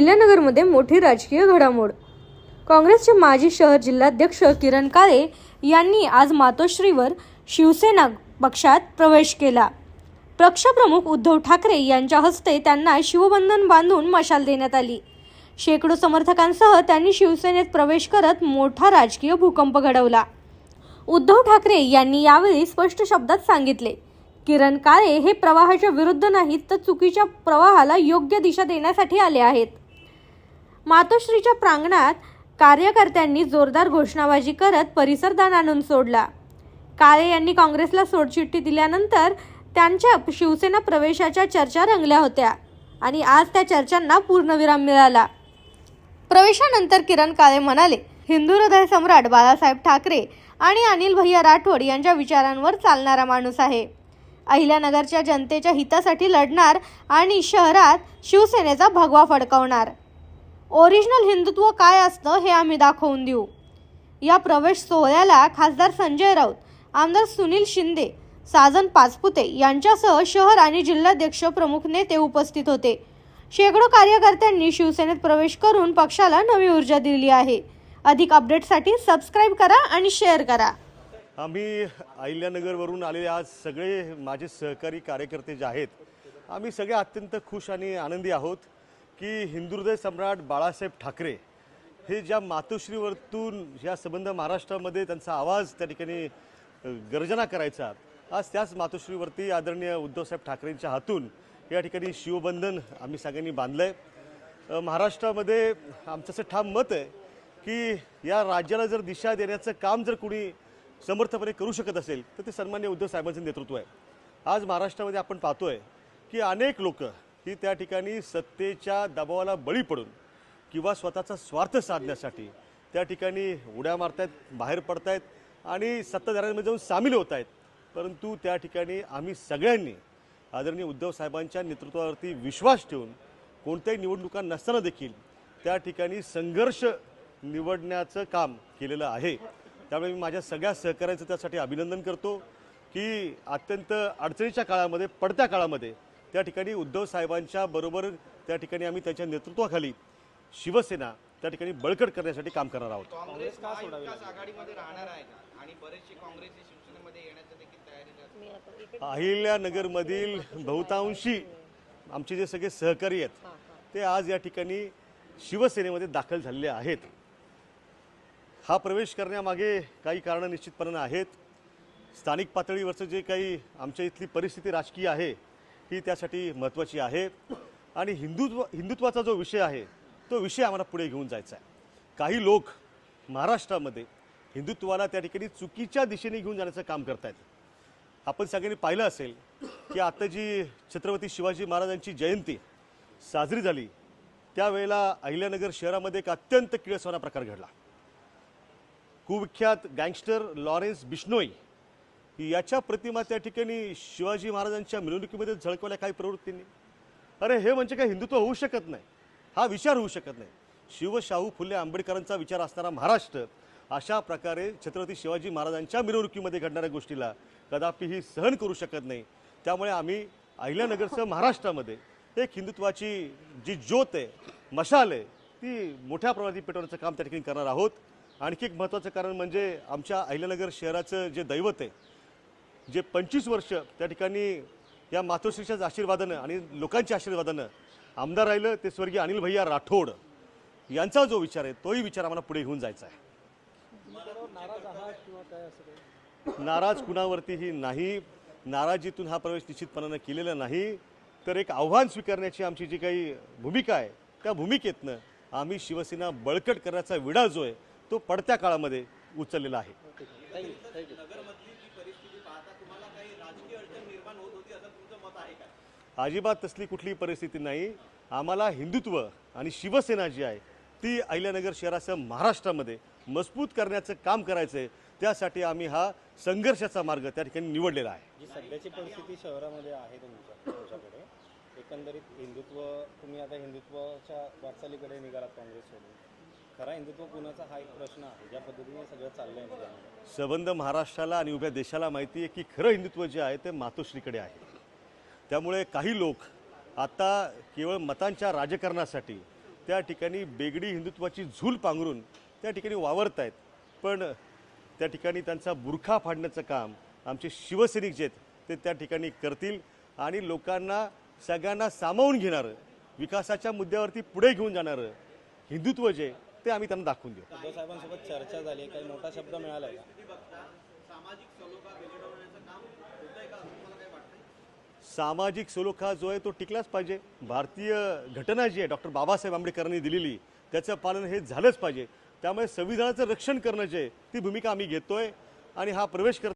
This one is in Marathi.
अहिल्यानगरमध्ये मोठी राजकीय घडामोड. काँग्रेसचे माजी शहर जिल्हाध्यक्ष किरण काळे यांनी आज मातोश्रीवर शिवसेना पक्षात प्रवेश केला. पक्षप्रमुख उद्धव ठाकरे यांच्या हस्ते त्यांना शिवबंधन बांधून मशाल देण्यात आली. शेकडो समर्थकांसह त्यांनी शिवसेनेत प्रवेश करत मोठा राजकीय भूकंप घडवला. उद्धव ठाकरे यांनी यावेळी स्पष्ट शब्दात सांगितले किरण काळे हे प्रवाहाच्या विरुद्ध नाहीत तर चुकीच्या प्रवाहाला योग्य दिशा देण्यासाठी आले आहेत. मातोश्रीच्या प्रांगणात कार्यकर्त्यांनी जोरदार घोषणाबाजी करत परिसर आणून सोडला. काळे यांनी काँग्रेसला सोडचिठ्ठी दिल्यानंतर त्यांच्या शिवसेना प्रवेशाच्या चर्चा रंगल्या होत्या आणि आज त्या चर्चांना पूर्णविराम मिळाला. प्रवेशानंतर किरण काळे म्हणाले हिंदू हृदय सम्राट बाळासाहेब ठाकरे आणि अनिल भैया राठोड यांच्या विचारांवर चालणारा माणूस आहे. अहिल्यानगरच्या जनतेच्या हितासाठी लढणार आणि शहरात शिवसेनेचा भगवा फडकवणार. ओरिजिनल हिंदुत्व काय असतं हे आम्ही दाखवून देऊ. या प्रवेश सोहळ्याला खासदार संजय राऊत आमदार सुनील शिंदे साजन पाचपुते यांच्यासह शहर आणि जिल्हाध्यक्ष प्रमुख नेते उपस्थित होते. शेकडो कार्यकर्त्यांनी शिवसेनेत प्रवेश करून पक्षाला नवी ऊर्जा दिली आहे. अधिक अपडेटसाठी सबस्क्राईब करा आणि शेअर करा. आम्ही अहिल्यानगरवरून आलेले आज सगळे माझे सहकारी कार्यकर्ते जे आहेत आम्ही सगळे अत्यंत खुश आणि आनंदी आहोत. की हिंदू सम्राट बाळासाहेब ठाकरे हे ज्या मातोश्रीवरतून या संबंध महाराष्ट्रामध्ये त्यांचा आवाज त्या ठिकाणी गर्जना करायचा आज त्याच मातोश्रीवरती आदरणीय उद्धवसाहेब ठाकरेंच्या हातून या ठिकाणी शिवबंधन आम्ही सगळ्यांनी बांधलं आहे महाराष्ट्रामध्ये आमचं असं ठाम मत आहे की या राज्याला जर दिशा देण्याचं काम जर कुणी समर्थपणे करू शकत असेल तर ते सन्मान्य उद्धव साहेबांचं नेतृत्व आहे. आज महाराष्ट्रामध्ये आपण पाहतोय की अनेक लोक ही त्या ठिकाणी सत्तेच्या दबावाला बळी पडून किंवा स्वतःचा स्वार्थ साधण्यासाठी त्या ठिकाणी उड्या मारतायत बाहेर पडतायत आणि सत्ताधाऱ्यांमध्ये जाऊन सामील होत आहेत परंतु त्या ठिकाणी आम्ही सगळ्यांनी आदरणीय उद्धव साहेबांच्या नेतृत्वावरती विश्वास ठेवून कोणत्याही निवडणुका नसताना देखील त्या ठिकाणी संघर्ष निवडण्याचं काम केलेलं आहे. त्यामुळे मी माझ्या सगळ्या सहकाऱ्यांचं त्यासाठी अभिनंदन करतो की अत्यंत अडचणीच्या काळामध्ये पडत्या काळामध्ये त्या ठिकाणी उद्धव साहेबांच्या बरोबर त्या ठिकाणी आम्ही त्यांच्या नेतृत्वाखाली शिवसेना त्या ठिकाणी बळकट करण्यासाठी काम करणार आहोत. काँग्रेस महाविकास आघाडीमध्ये राहणार आहे का? आणि बरेचसे काँग्रेसचे शिवसेनेमध्ये येण्याचं देखील तयारी अहिल्यानगरमधील बहुतांशी आमचे जे सगळे सहकारी आहेत ते आज या ठिकाणी शिवसेनेमध्ये दाखल झालेले आहेत. हा प्रवेश करण्यामागे काही कारणं निश्चितपणानं आहेत स्थानिक पातळीवरचं जे काही आमच्या इथली परिस्थिती राजकीय आहे ही त्यासाठी महत्त्वाची आहे. आणि हिंदुत्व हिंदुत्वाचा जो विषय आहे तो विषय आम्हाला पुढे घेऊन जायचा आहे. काही लोक महाराष्ट्रामध्ये हिंदुत्वाला त्या ठिकाणी चुकीच्या दिशेने घेऊन जाण्याचं काम करतायत. आपण सगळ्यांनी पाहिलं असेल की आता जी छत्रपती शिवाजी महाराजांची जयंती साजरी झाली त्यावेळेला अहिल्यानगर शहरामध्ये एक अत्यंत किळसवाना प्रकार घडला. कुविख्यात गँगस्टर लॉरेन्स बिश्नोई याच्या प्रतिमा त्या ठिकाणी शिवाजी महाराजांच्या मिरवणुकीमध्ये झळकवल्या काही प्रवृत्तींनी. अरे हे म्हणजे काय? हिंदुत्व होऊ शकत नाही. हा विचार होऊ शकत नाही. शिवशाहू फुले आंबेडकरांचा विचार असणारा महाराष्ट्र अशा प्रकारे छत्रपती शिवाजी महाराजांच्या मिरवणुकीमध्ये घडणाऱ्या गोष्टीला कदापि ही सहन करू शकत नाही. त्यामुळे आम्ही अहिल्यानगरसह महाराष्ट्रामध्ये एक हिंदुत्वाची जी ज्योत आहे मशाल आहे ती मोठ्या प्रमाणात पेटवण्याचं काम त्या ठिकाणी करणार आहोत. आणखी एक महत्त्वाचं कारण म्हणजे आमच्या अहिल्यानगर शहराचं जे दैवत आहे जे पंचवीस वर्ष त्या ठिकाणी या मातोश्रीच्याच आशीर्वादानं आणि लोकांच्या आशीर्वादानं आमदार राहिलं ते स्वर्गीय अनिल भैया राठोड यांचा जो विचार आहे तोही विचार आम्हाला पुढे घेऊन जायचा आहे. नाराज कुणावरतीही नाही नाराजीतून हा प्रवेश निश्चितपणानं केलेला नाही तर एक आव्हान स्वीकारण्याची आमची जी काही भूमिका आहे त्या भूमिकेतनं आम्ही शिवसेना बळकट करण्याचा विडा जो आहे तो पडत्या काळामध्ये उचललेला आहे. अजिबात तसली कुठलीही परिस्थिती नाही. आम्हाला हिंदुत्व आणि शिवसेना जी आहे ती अहिल्यानगर शहरासह महाराष्ट्रामध्ये मजबूत करण्याचं काम करायचं आहे त्यासाठी आम्ही हा संघर्षाचा मार्ग त्या ठिकाणी निवडलेला आहे. जी सध्याची परिस्थिती शहरामध्ये आहे तुमच्या तुमच्याकडे एकंदरीत हिंदुत्व तुम्ही आता हिंदुत्वाच्या वाटचालीकडे निघालात काँग्रेस सोडून खरा हिंदुत्व कुणाचा हा एक प्रश्न आहे ज्या पद्धतीने सगळं चाललंय संबंध महाराष्ट्राला आणि उभ्या देशाला माहिती आहे की खरं हिंदुत्व जे आहे ते मातोश्रीकडे आहे. त्यामुळे काही लोक आता केवळ मतांच्या राजकारणासाठी त्या ठिकाणी बेगडी हिंदुत्वाची झूल पांघरून त्या ठिकाणी वावरत आहेत पण त्या ठिकाणी त्यांचा बुरखा फाडण्याचं काम आमचे शिवसैनिक जे आहेत ते त्या ठिकाणी करतील आणि लोकांना सगळ्यांना सामावून घेणारं विकासाच्या मुद्द्यावरती पुढे घेऊन जाणारं हिंदुत्व जे ते आम्ही त्यांना दाखवून देऊ. साहेबांसोबत चर्चा झाली काही मोठा शब्द मिळाला सामाजिक सुलोखा जो आहे तो टिकलाच पाहिजे. भारतीय घटना जी आहे डॉक्टर बाबासाहेब आंबेडकरांनी दिलेली त्याचं पालन हे झालंच पाहिजे. त्यामुळे संविधानाचं रक्षण करणं जे ती भूमिका आम्ही घेतोय आणि हा प्रवेश कर